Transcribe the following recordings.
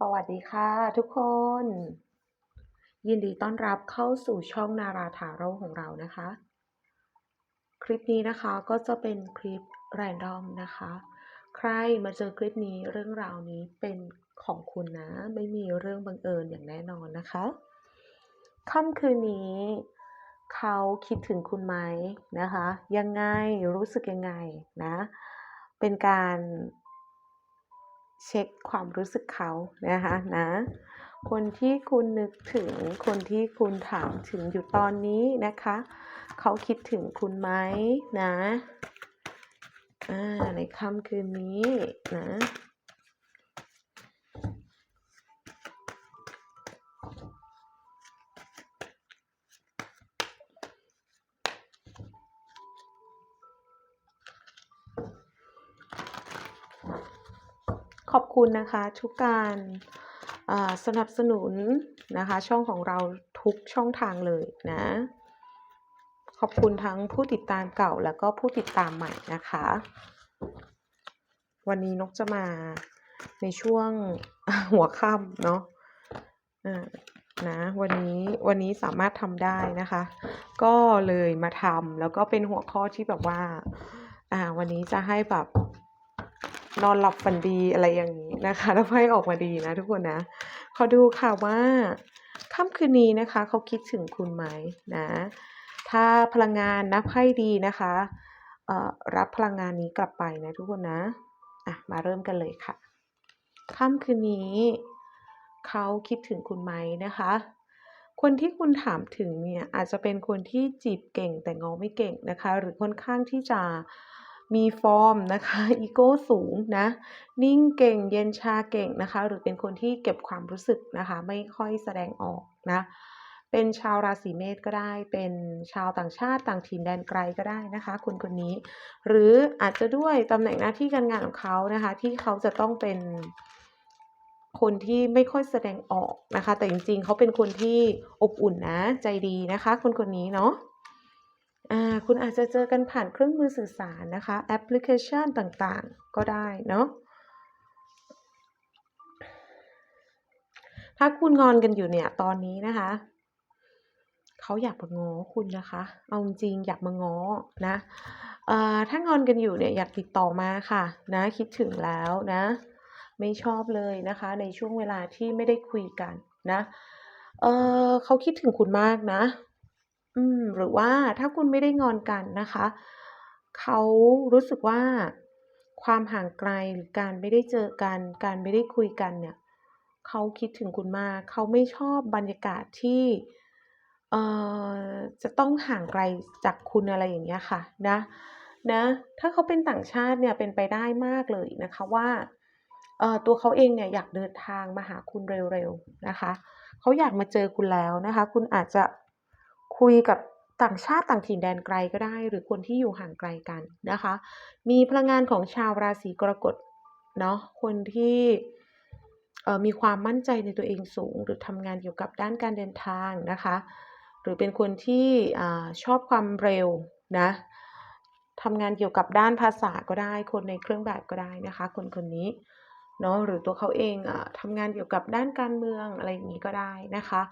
สวัสดีค่ะทุกคน ยินดีต้อนรับเข้าสู่ช่องนาราทาโร่ของเรานะคะ คลิปนี้นะคะก็จะเป็นคลิปแรนดอมนะคะ ใครมาเจอคลิปนี้เรื่องราวนี้เป็นของคุณนะ ไม่มีเรื่องบังเอิญอย่างแน่นอนนะคะค่ำคืนนี้ เขาคิดถึงคุณไหมนะคะ ยังไงรู้สึกยังไงนะ เป็นการ เช็คความรู้สึกเขานะคะนะคนที่คุณนึกถึงคนที่คุณถามถึงอยู่ตอนนี้นะคะ เขาคิดถึงคุณไหมนะในค่ำคืนนี้นะ คุณนะคะทุกการสนับสนุนนะคะ ช่องของเราทุกช่องทางเลยนะ ขอบคุณทั้งผู้ติดตามเก่าแล้วก็ผู้ติดตามใหม่นะคะ วันนี้นกจะมาในช่วงหัวค่ำเนาะนะวันนี้วันนี้สามารถทำได้นะคะ ก็เลยมาทำแล้วก็เป็นหัวข้อที่แบบว่า อ่า วันนี้จะให้แบบ นอนหลับฝันดีอะไรอย่างนี้นะคะแล้วไพ่ออกมาดีนะทุกคนนะขอดูค่ะว่าค่ำคืนนี้นะคะ เขาคิดถึงคุณไหมนะ ถ้าพลังงานนะไพ่ดีนะคะรับพลังงานนี้กลับไปนะทุกคนนะอะมาเริ่มกันเลยค่ะค่ำคืนนี้เขาคิดถึงคุณไหมนะคะ คนที่คุณถามถึงเนี่ยอาจจะเป็นคนที่จีบเก่งแต่งอไม่เก่งนะคะ หรือค่อนข้างที่จะ มีฟอร์มนะคะอีโก้สูงนะนิ่งเก่งเย็นชาเก่งนะคะ หรือเป็นคนที่เก็บความรู้สึกนะคะ ไม่ค่อยแสดงออกนะเป็นชาวราศีเมษก็ได้ เป็นชาวต่างชาติต่างถิ่นแดนไกลก็ได้นะคะ คนคนนี้ หรืออาจจะด้วยตำแหน่งหน้าที่การงานของเขานะคะ ที่เขาจะต้องเป็นคนที่ไม่ค่อยแสดงออกนะคะ แต่จริงๆ เขาเป็นคนที่อบอุ่นนะ ใจดีนะคะ คนคนนี้เนาะ คุณอาจจะเจอกันผ่านเครื่องมือสื่อสารนะคะ แอปพลิเคชันต่างๆ ก็ได้เนาะถ้าคุณงอนกันอยู่เนี่ยตอนนี้นะคะ เขาอยากมาง้อคุณนะคะ เอาจริงอยากมาง้อนะอถ้างอนกันอยู่เนี่ยอยากติดต่อมาค่ะ นะคิดถึงแล้วนะ ไม่ชอบเลยนะคะ ในช่วงเวลาที่ไม่ได้คุยกันนะเออเขาคิดถึงคุณมากนะ อืม หรือว่าถ้าคุณไม่ได้งอนกันนะคะ เขารู้สึกว่าความห่างไกลหรือการไม่ได้เจอกัน การไม่ได้คุยกันเนี่ย เขาคิดถึงคุณมาก เขาไม่ชอบบรรยากาศที่ เอ่อ จะต้องห่างไกลจากคุณอะไรอย่างเงี้ยค่ะ นะ นะ ถ้าเขาเป็นต่างชาติเนี่ยเป็นไปได้มากเลยนะคะว่าเอ่อตัวเขาเองเนี่ยอยากเดินทางมาหาคุณเร็วๆนะคะ เขาอยากมาเจอคุณแล้วนะคะ คุณอาจจะ คุยกับต่างชาติต่างถิ่นแดนไกลก็ได้ หรือคนที่อยู่ห่างไกลกันนะคะ มีพลังงานของชาวราศีกรกฎเนาะคนที่มีความมั่นใจในตัวเองสูง หรือทำงานเกี่ยวกับด้านการเดินทางนะคะ หรือเป็นคนที่อชอบความเร็วนะทำงานเกี่ยวกับด้านภาษาก็ได้ คนในเครื่องแบบก็ได้นะคะ คนคนนี้ เนาะหรือตัวเขาเองอะทำงานเกี่ยวกับด้านการเมืองอะไรอย่างงี้ก็ได้นะคะ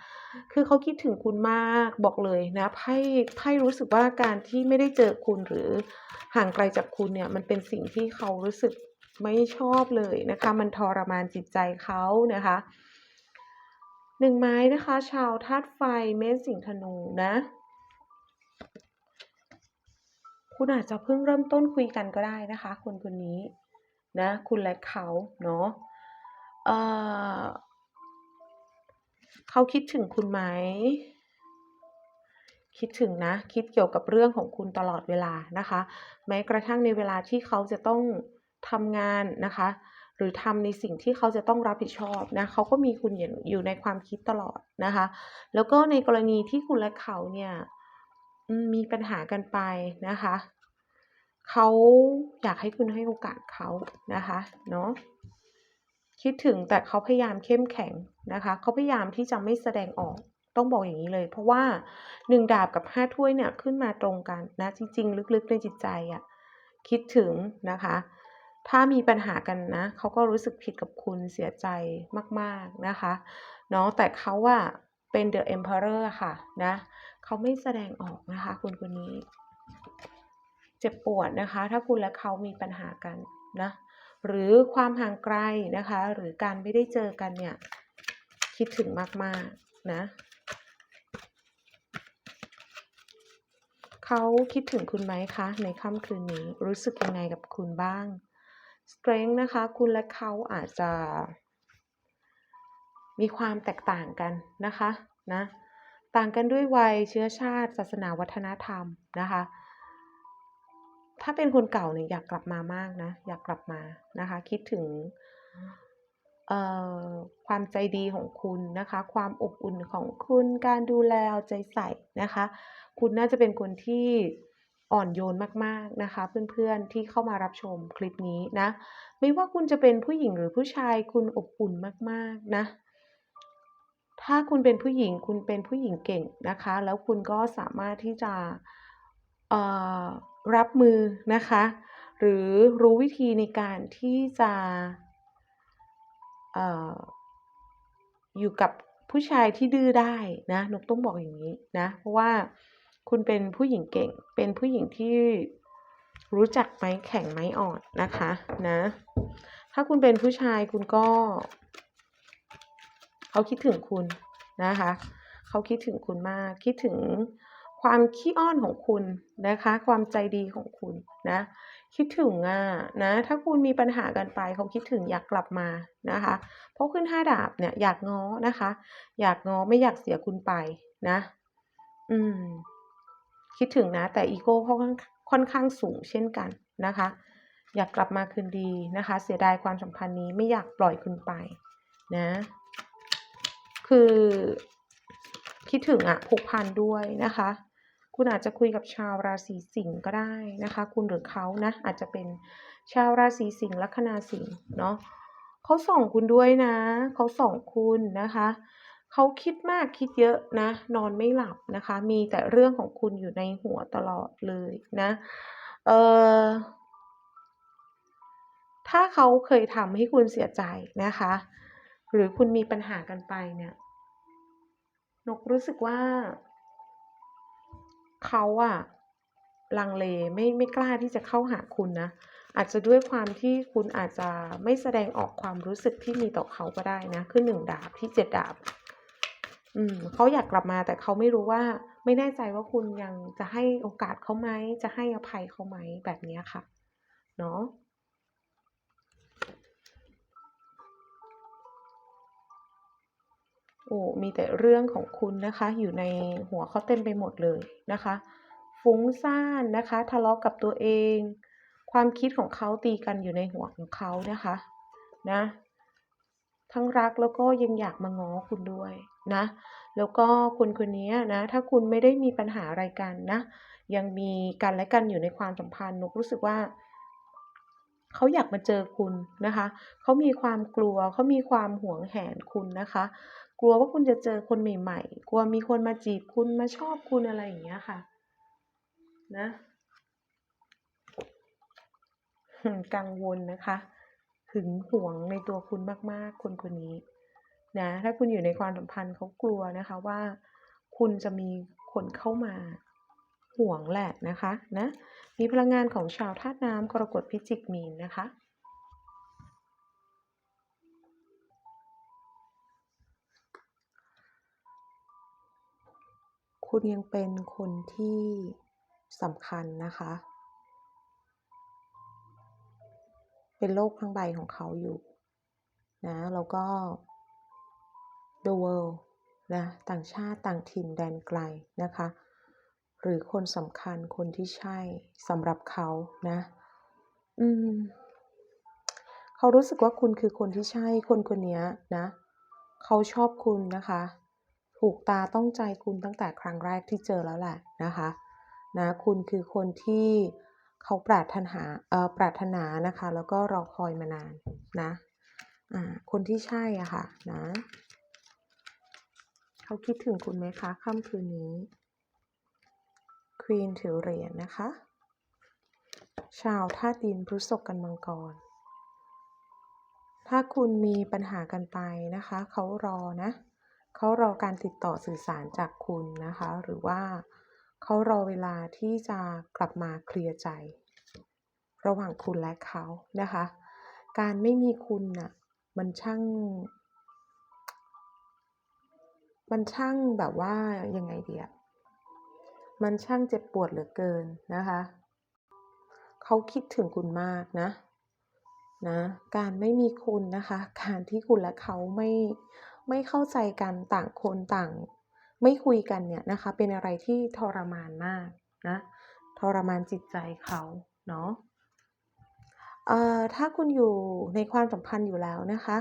คือเขาคิดถึงคุณมากบอกเลยนะไพ่ไพ่รู้สึกว่าการที่ไม่ได้เจอคุณหรือห่างไกลจากคุณเนี่ยมันเป็นสิ่งที่เขารู้สึกไม่ชอบเลยนะคะ มันทรมานจิตใจเขานะคะ1ไม้นะคะ ชาวธาตุไฟเมษสิงห์ธนูนะ คุณอาจจะเพิ่งเริ่มต้นคุยกันก็ได้นะคะ คนคนนี้ นะคุณและเขาเนาะเเขาคิดถึงคุณไหม คิดถึงนะ คิดเกี่ยวกับเรื่องของคุณตลอดเวลานะคะ แม้กระทั่งในเวลาที่เขาจะต้องทำงานนะคะ หรือทำในสิ่งที่เขาจะต้องรับผิดชอบนะเขาก็มีคุณอยู่อยู่ในความคิดตลอดนะคะ แล้วก็ในกรณีที่คุณและเขาเนี่ยมีปัญหากันไปนะคะ เขาอยากให้คุณให้โอกาสเขานะคะเนาะคิดถึงแต่เขาพยายามเข้มแข็งนะคะเขาพยายามที่จะไม่แสดงออกต้องบอกอย่างงี้เลย เพราะว่า1ดาบกับ5ถ้วยเนี่ยขึ้นมาตรงกันนะจริง ๆ ลึกๆในจิตใจอะคิดถึงนะคะ ถ้ามีปัญหากันนะเขาก็รู้สึกผิดกับคุณเสียใจมากๆนะคะเนาะแต่เขาอะเป็น The Emperor อะค่ะนะเขาไม่แสดงออกนะคะคนคนนี้ เจ็บปวดนะคะ ถ้าคุณและเขามีปัญหากันนะหรือความห่างไกลนะคะ หรือการไม่ได้เจอกันเนี่ย คิดถึงมาก ๆ นะ เขาคิดถึงคุณไหมคะ ในค่ำคืนนี้รู้สึกยังไงกับคุณบ้าง Strength นะคะ คุณและเขาอาจจะ มีความแตกต่างกันนะคะนะ ต่างกันด้วยวัยเชื้อชาติ ศาสนาวัฒนธรรมนะคะ ถ้าเป็นคนเก่าเนี่ยอยากกลับมามากนะ อยากกลับมานะคะ คิดถึงความใจดีของคุณนะคะ ความอบอุ่นของคุณการดูแลเอาใจใส่นะคะ คุณน่าจะเป็นคนที่อ่อนโยนมากๆนะคะ เพื่อนๆที่เข้ามารับชมคลิปนี้นะ ไม่ว่าคุณจะเป็นผู้หญิงหรือผู้ชายคุณอบอุ่นมากๆนะถ้าคุณเป็นผู้หญิงคุณเป็นผู้หญิงเก่งนะคะ แล้วคุณก็สามารถที่จะเอ่อ รับมือนะคะ หรือรู้วิธีในการที่จะออยู่กับผู้ชายที่ดื้อได้นะนกต้องบอกอย่างงี้นะเพราะว่าคุณเป็นผู้หญิงเก่ง เป็นผู้หญิงที่รู้จักไม้แข็งไม้อ่อนนะคะนะ ถ้าคุณเป็นผู้ชายคุณก็เขาคิดถึงคุณนะคะ เขาคิดถึงคุณมากคิดถึง ความขี้อ้อนของคุณนะคะ ความใจดีของคุณนะ คิดถึงอะนะ ถ้าคุณมีปัญหากันไปเขาคิดถึงอยากกลับมานะคะ เพราะขึ้น5ดาบเนี่ยอยากง้อนะคะ อยากง้อไม่อยากเสียคุณไปนะ อืม คิดถึงนะ แต่อีโก้เขาค่อนค่อนข้างสูงเช่นกันนะคะ อยากกลับมาคืนดีนะคะ เสียดายความสัมพันธ์นี้ไม่อยากปล่อยคุณไปนะ คือคิดถึงอะผูกพันด้วยนะคะ คุณอาจจะคุยกับชาวราศีสิงห์ก็ได้นะคะ คุณหรือเขานะ อาจจะเป็นชาวราศีสิงห์ลัคนาสิงห์เนาะเขาส่องคุณด้วยนะเขาส่องคุณนะคะเขาคิดมากคิดเยอะนะ นอนไม่หลับนะคะ มีแต่เรื่องของคุณอยู่ในหัวตลอดเลยนะเออถ้าเขาเคยทำให้คุณเสียใจนะคะ หรือคุณมีปัญหากันไปเนี่ยนกรู้สึกว่า เขาอะลังเลไม่ไม่กล้าที่จะเข้าหาคุณนะ อาจจะด้วยความที่คุณอาจจะไม่แสดงออกความรู้สึกที่มีต่อเขาก็ได้นะคือหนึ่งดาบที่เจ็ดดาบ อืมเขาอยากกลับมาแต่เขาไม่รู้ว่า ไม่แน่ใจว่าคุณยังจะให้โอกาสเขาไหมจะให้อภัยเขาไหมแบบนี้ค่ะ เนาะ โอ้มีแต่เรื่องของคุณนะคะ อยู่ในหัวเขาเต็มไปหมดเลยนะคะ ฟุ้งซ่านนะคะ ทะเลาะกับตัวเอง ความคิดของเขาตีกันอยู่ในหัวของเขานะคะนะทั้งรักแล้วก็ยังอยากมาง้อคุณด้วยนะ แล้วก็คนคนนี้นะ ถ้าคุณไม่ได้มีปัญหาอะไรกันนะ ยังมีกันและกันอยู่ในความสัมพันธ์นกรู้สึกว่าเขาอยากมาเจอคุณนะคะ เขามีความกลัว เขามีความหวงแหนคุณนะคะ กลัวว่าคุณจะเจอคนใหม่ ๆ กลัวมีคนมาจีบคุณมาชอบคุณอะไรอย่างเงี้ยค่ะ นะกังวลนะคะ หึงหวงในตัวคุณมากๆ คนคนนี้นะถ้าคุณอยู่ในความสัมพันธ์เขากลัวนะคะว่า คุณจะมีคนเข้ามาห่วงแหละนะคะนะมีพลังงานของชาวธาตุน้ำกรกฎพิจิกมีนนะคะ คุณยังเป็นคนที่สำคัญนะคะ เป็นโลกทั้งใบของเขาอยู่นะแล้วก็ The World นะต่างชาติต่างถิ่นแดนไกลนะคะ หรือคนสำคัญคนที่ใช่สำหรับเขานะ อืม เขารู้สึกว่าคุณคือคนที่ใช่คนคนนี้นะ เขาชอบคุณนะคะ ถูกตาต้องใจคุณตั้งแต่ครั้งแรกที่เจอแล้วแหละนะคะนะคุณคือคนที่เขาปรารถนาเอ่อปรารถนานะคะ แล้วก็รอคอยมานานนะอ่าคนที่ใช่อะค่ะนะเขาคิดถึงคุณไหมคะค่ำคืนนี้ Queen ถือเหรียญนะคะ ชาวธาตุดินพฤษภกันมังกร ถ้าคุณมีปัญหากันไปนะคะ เขารอนะ เขารอการติดต่อสื่อสารจากคุณนะคะ หรือว่าเขารอเวลาที่จะกลับมาเคลียร์ใจ ระหว่างคุณและเขานะคะ การไม่มีคุณน่ะมันช่าง มันช่างแบบว่ายังไงเดีอะมันช่างเจ็บปวดเหลือเกินนะคะเขาคิดถึงคุณมากนะนะ การไม่มีคุณนะคะ การที่คุณและเขาไม่ ไม่เข้าใจกันต่างคนต่าง ไม่คุยกันเนี่ยนะคะ เป็นอะไรที่ทรมานมากนะทรมานจิตใจเขาเนาะเอ่อถ้าคุณอยู่ในความสัมพันธ์อยู่แล้วนะคะ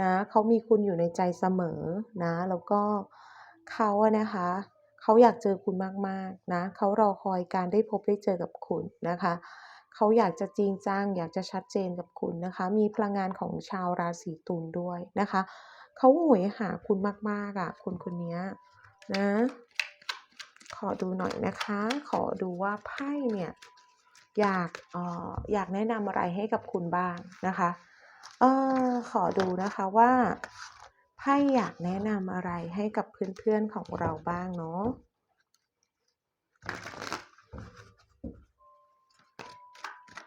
นะเขามีคุณอยู่ในใจเสมอนะแล้วก็เขาอะนะคะเขาอยากเจอคุณมากๆนะเขารอคอยการได้พบได้เจอกับคุณนะคะเขาอยากจะจริงจังอยากจะชัดเจนกับคุณนะคะ มีพลังงานของชาวราศีตุลด้วยนะคะ เขาโหยหาคุณมากๆอะคุณคนนี้นะ ขอดูหน่อยนะคะ ขอดูว่าไพ่เนี่ยอยากอ่ออยากแนะนำอะไรให้กับคุณบ้างนะคะเออขอดูนะคะว่าไพ่อยากแนะนำอะไรให้กับเพื่อนๆของเราบ้างเนาะ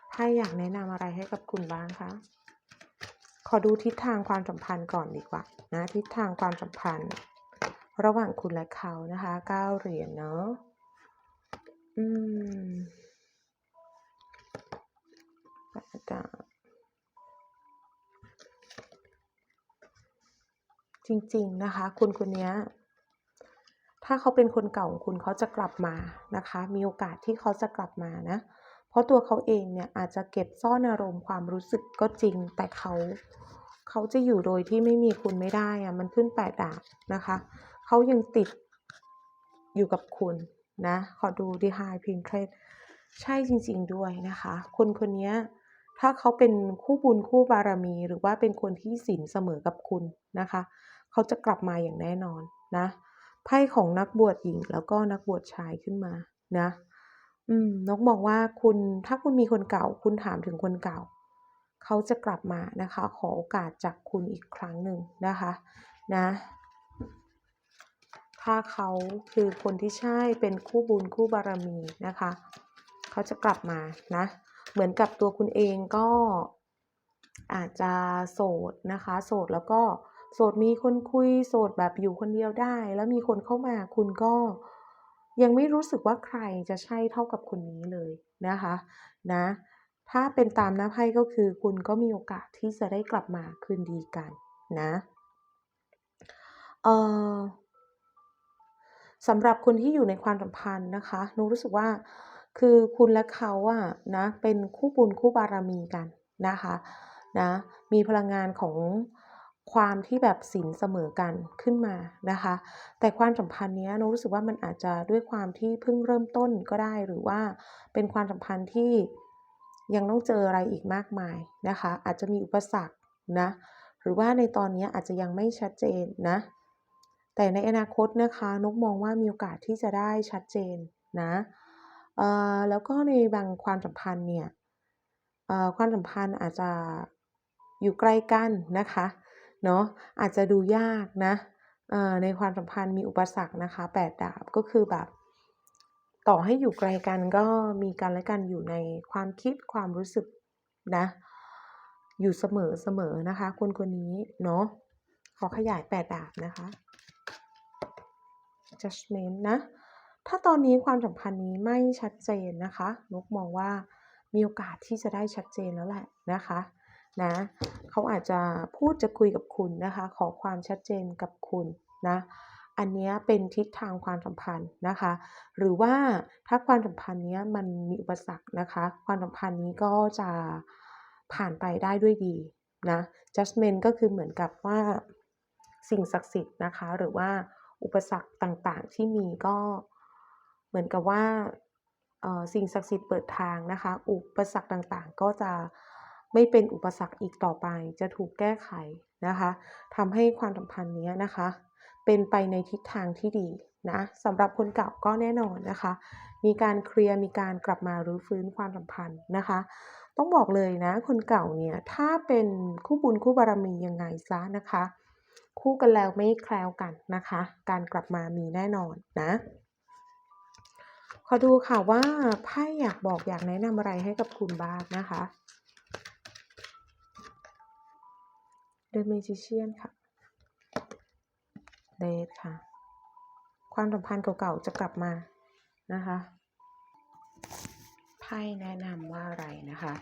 ไพ่อยากแนะนำอะไรให้กับคุณบ้างคะ ขอดูทิศทางความสัมพันธ์ก่อนดีกว่านะทิศทางความสัมพันธ์ ระหว่างคุณและเขานะคะเก้าเหรียญเนาะอืมแปดดาบจริง ๆ นะคะ คุณคนนี้ถ้าเขาเป็นคนเก่าของคุณเขาจะกลับมานะคะ มีโอกาสที่เขาจะกลับมานะ ราะตัวเขาเองเนี่ยอาจจะเก็บซ่อนอารมณ์ความรู้สึกก็จริง แต่เขาเขาจะอยู่โดยที่ไม่มีคุณไม่ได้อะมันขึ้นแปดดาบนะคะ เขายังติดอยู่กับคุณนะ ขอดูดีไฮพินเทรดใช่จริง ๆด้วยนะคะ คนคนนี้ถ้าเขาเป็นคู่บุญคู่บารมี หรือว่าเป็นคนที่สินเสมอกับคุณนะคะ เขาจะกลับมาอย่างแน่นอนนะไพ่ของนักบวชหญิงแล้วก็นักบวชชายขึ้นมานะ อืม นกบอกว่าคุณ ถ้าคุณมีคนเก่า คุณถามถึงคนเก่า เขาจะกลับมานะคะ ขอโอกาสจากคุณอีกครั้งหนึ่งนะคะ นะ ถ้าเขาคือคนที่ใช่เป็นคู่บุญคู่บารมีนะคะ เขาจะกลับมานะ เหมือนกับตัวคุณเองก็อาจจะโสดนะคะ โสดแล้วก็โสดมีคนคุยโสดแบบอยู่คนเดียวได้ แล้วมีคนเข้ามาคุณก็ ยังไม่รู้สึกว่าใครจะใช่เท่ากับคนนี้เลยนะคะนะถ้าเป็นตามหน้าไพ่ก็คือคุณก็มีโอกาสที่จะได้กลับมาคืนดีกันนะเอ่อสำหรับคนที่อยู่ในความสัมพันธ์นะคะนุรู้สึกว่าคือคุณและเขาอะนะเป็นคู่บุญคู่บารมีกันนะคะนะมีพลังงานของ ความที่แบบสินเสมอกันขึ้นมานะคะ แต่ความสัมพันธ์นี้นุรู้สึกว่ามันอาจจะด้วยความที่เพิ่งเริ่มต้นก็ได้หรือว่าเป็นความสัมพันธ์ที่ยังต้องเจออะไรอีกมากมายนะคะ อาจจะมีอุปสรรคนะหรือว่าในตอนนี้อาจจะยังไม่ชัดเจนนะ แต่ในอนาคตนะคะนกมองว่ามีโอกาสที่จะได้ชัดเจนนะเอ่อแล้วก็ในบางความสัมพันธ์เนี่ยเอ่อความสัมพันธ์อาจจะอยู่ใกล้กันนะคะ เนาะอาจจะดูยากนะในความสัมพันธ์มีอุปสรรคนะคะแปดดาบก็คือแบบ ต่อให้อยู่ไกลกันก็มีกันและกันอยู่ในความคิดความรู้สึกนะ อยู่เสมอเสมอนะคะ คนคนนี้เนาะขอขยายแปดดาบนะคะ judgment นะ ถ้าตอนนี้ความสัมพันธ์นี้ไม่ชัดเจนนะคะนกมองว่ามีโอกาสที่จะได้ชัดเจนแล้วแหละนะคะ นะเขาอาจจะพูดจะคุยกับคุณนะคะ ขอความชัดเจนกับคุณนะอันนี้เป็นทิศทางความสัมพันธ์นะคะ หรือว่าถ้าความสัมพันธ์นี้มันมีอุปสรรคนะคะ ความสัมพันธ์นี้ก็จะผ่านไปได้ด้วยดีนะ judgment ก็คือเหมือนกับว่าสิ่งศักดิ์สิทธิ์นะคะ หรือว่าอุปสรรคต่างๆ ที่มีก็เหมือนกับว่าสิ่งศักดิ์สิทธิ์เปิดทางนะคะ อุปสรรคต่างๆ ก็จะ ไม่เป็นอุปสรรคอีกต่อไป จะถูกแก้ไขนะคะทำให้ความสัมพันธ์นี้นะคะ เป็นไปในทิศทางที่ดีนะสำหรับคนเก่าก็แน่นอนนะคะ มีการเคลียร์มีการกลับมารื้อฟื้นความสัมพันธ์นะคะ ต้องบอกเลยนะ คนเก่าเนี่ยถ้าเป็นคู่บุญคู่บารมียังไงเสียนะคะ คู่กันแล้วไม่แคล้วกันนะคะ การกลับมามีแน่นอนนะขอดูค่ะว่าไพ่อยากบอกอยากแนะนำอะไรให้กับคุณบ้างนะคะ The Magician ค่ะ Death ค่ะ ความสัมพันธ์เก่าๆจะกลับมานะคะไพ่แนะนำว่าอะไรนะคะ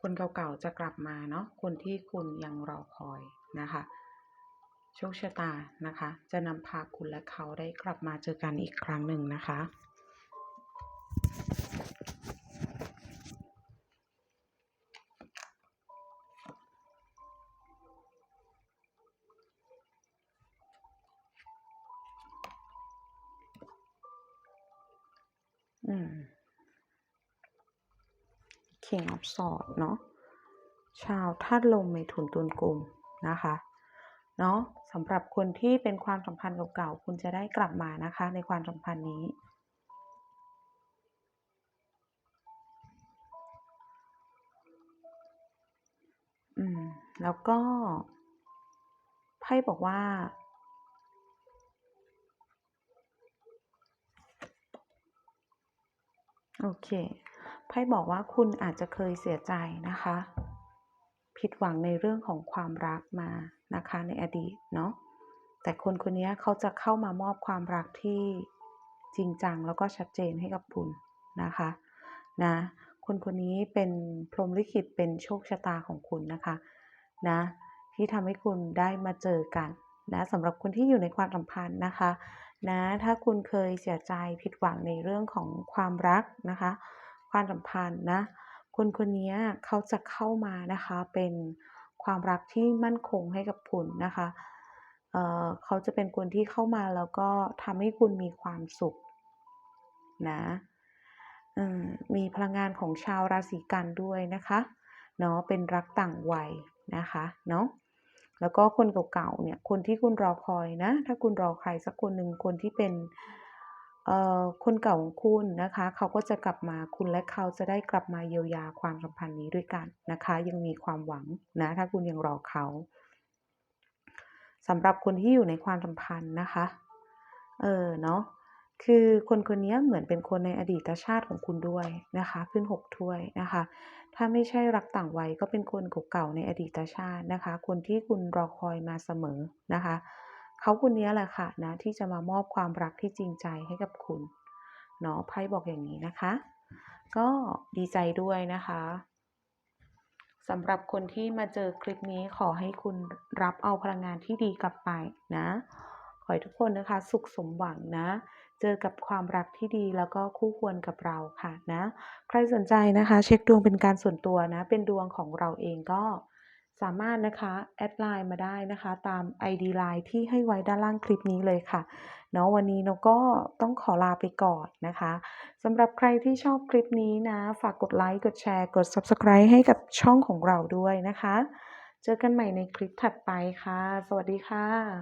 คนเก่าๆจะกลับมาเนาะคนที่คุณยังรอคอยนะคะโชคชะตานะคะ จะนำพาคุณและเขาได้กลับมาเจอกันอีกครั้งหนึ่งนะคะ อืม King of Swords เนาะชาวธาตุลมเมถุนตุลกุมนะคะเนาะสำหรับคนที่เป็นความสัมพันธ์เก่าๆคุณจะได้กลับมานะคะ ในความสัมพันธ์นี้อืมแล้วก็ไพ่บอกว่า โอเค ไพ่บอกว่าคุณอาจจะเคยเสียใจนะคะ ผิดหวังในเรื่องของความรักมานะคะในอดีตเนาะ แต่คนคนนี้เขาจะเข้ามามอบความรักที่จริงจังแล้วก็ชัดเจนให้กับคุณนะคะ นะ คนคนนี้เป็นพรหมลิขิตเป็นโชคชะตาของคุณนะคะ นะ ที่ทำให้คุณได้มาเจอกันนะสำหรับคนที่อยู่ในความสัมพันธ์นะคะ นะ ถ้าคุณเคยเสียใจผิดหวังในเรื่องของความรักนะคะ ความสัมพันธ์นะ คนคนนี้เขาจะเข้ามานะคะเป็นความรักที่มั่นคงให้กับคุณนะคะเเขาจะเป็นคนที่เข้ามาแล้วก็ทำให้คุณมีความสุขนะมีพลังงานของชาวราศีกันด้วยนะคะเนาะเป็นรักต่างวัยนะคะเนาะ แล้วก็คนเก่าๆเนี่ยคนที่คุณรอคอยนะ ถ้าคุณรอใครสักคนหนึ่งคนที่เป็นเอ่อคนเก่าของคุณนะคะ เขาก็จะกลับมาคุณและเขาจะได้กลับมาเยียวยาความสัมพันธ์นี้ด้วยกันนะคะ ยังมีความหวังนะถ้าคุณยังรอเขาสำหรับคนที่อยู่ในความสัมพันธ์นะคะเออเนาะคือคนคนนี้เหมือนเป็นคนในอดีตชาติของคุณด้วยนะคะ ขึ้น6ถ้วยนะคะ ถ้าไม่ใช่รักต่างวัยก็เป็นคนเก่าๆในอดีตชาตินะคะ คนที่คุณรอคอยมาเสมอนะคะ เขาคนนี้แหละค่ะนะที่จะมามอบความรักที่จริงใจให้กับคุณเนาะไพ่บอกอย่างนี้นะคะ ก็ดีใจด้วยนะคะสำหรับคนที่มาเจอคลิปนี้ขอให้คุณรับเอาพลังงานที่ดีกลับไปนะ ขอให้ทุกคนนะคะ สุขสมหวังนะ เจอกับความรักที่ดีแล้วก็คู่ควรกับเราค่ะนะ ใครสนใจนะคะ เช็คดวงเป็นการส่วนตัวนะ เป็นดวงของเราเองก็สามารถนะคะ แอดไลน์มาได้นะคะ ตาม ID LINE ที่ให้ไว้ด้านล่างคลิปนี้เลยค่ะเนาะวันนี้เราก็ต้องขอลาไปก่อนนะคะสำหรับใครที่ชอบคลิปนี้นะ ฝากกดไลค์กดแชร์กด Subscribe ให้กับช่องของเราด้วยนะคะ เจอกันใหม่ในคลิปถัดไปค่ะ สวัสดีค่ะ